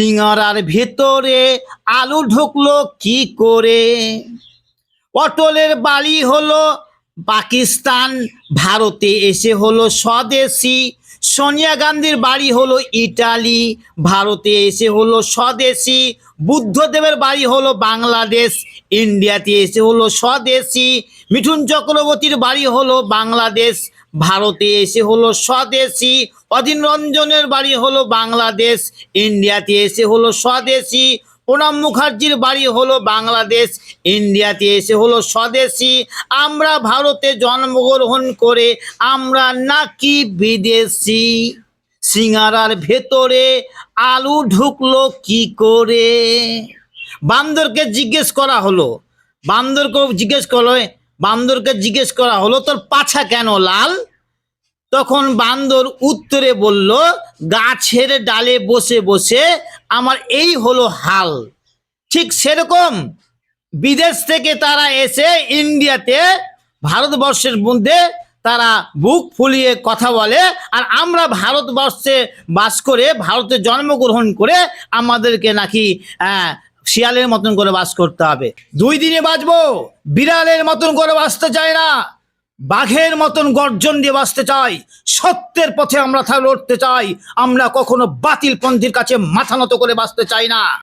সিঙ্গারার ভেতরে আলু ঢুকলো কি করে? পটলের বাড়ি হলো পাকিস্তান ভারতে এসে হলো স্বদেশি সোনিয়া গান্ধীর বাড়ি হলো ইটালি, ভারতে এসে হলো স্বদেশি, বুদ্ধদেবের বাড়ি হলো বাংলাদেশ, ইন্ডিয়াতে এসে হলো স্বদেশি, মিঠুন চক্রবর্তীর বাড়ি হলো বাংলাদেশ, ভারতে এসে হলো স্বদেশি, অধীন রঞ্জনের বাড়ি হলো বাংলাদেশ, ইন্ডিয়াতে এসে হলো স্বদেশি প্রণব মুখার্জির বাড়ি হলো বাংলাদেশ, ইন্ডিয়াতে এসে হলো স্বদেশি। আমরা ভারতে জন্মগ্রহণ করে আমরা নাকি বিদেশি। সিঙ্গারার ভেতরে আলু ঢুকলো কি করে? বান্দরকে জিজ্ঞেস করা হলো। বান্দরকে জিজ্ঞেস করল বান্দরকে জিজ্ঞেস করা হলো, তোর পাছা কেন লাল? তখন বান্দর উত্তরে বলল গাছের ডালে বসে বসে আমার এই হলো হাল। ঠিক সেরকম বিদেশ থেকে তারা এসে ইন্ডিয়াতে ভারতবর্ষের মধ্যে তারা বুক ফুলিয়ে কথা বলে আর আমরা ভারতবর্ষে বাস করে, ভারতে জন্মগ্রহণ করে আমাদেরকে নাকি শিয়ালের মতন করে বাস করতে হবে। দুই দিনে বাঁচবো, বিড়ালের মতন করে বাঁচতে চায় না। বাঘের মতন গর্জন দিয়ে বাঁচতে চাই। সত্যের পথে আমরা লড়তে চাই। আমরা কখনো বাতিল পন্থীর কাছে মাথা নত করে বাঁচতে চাই না।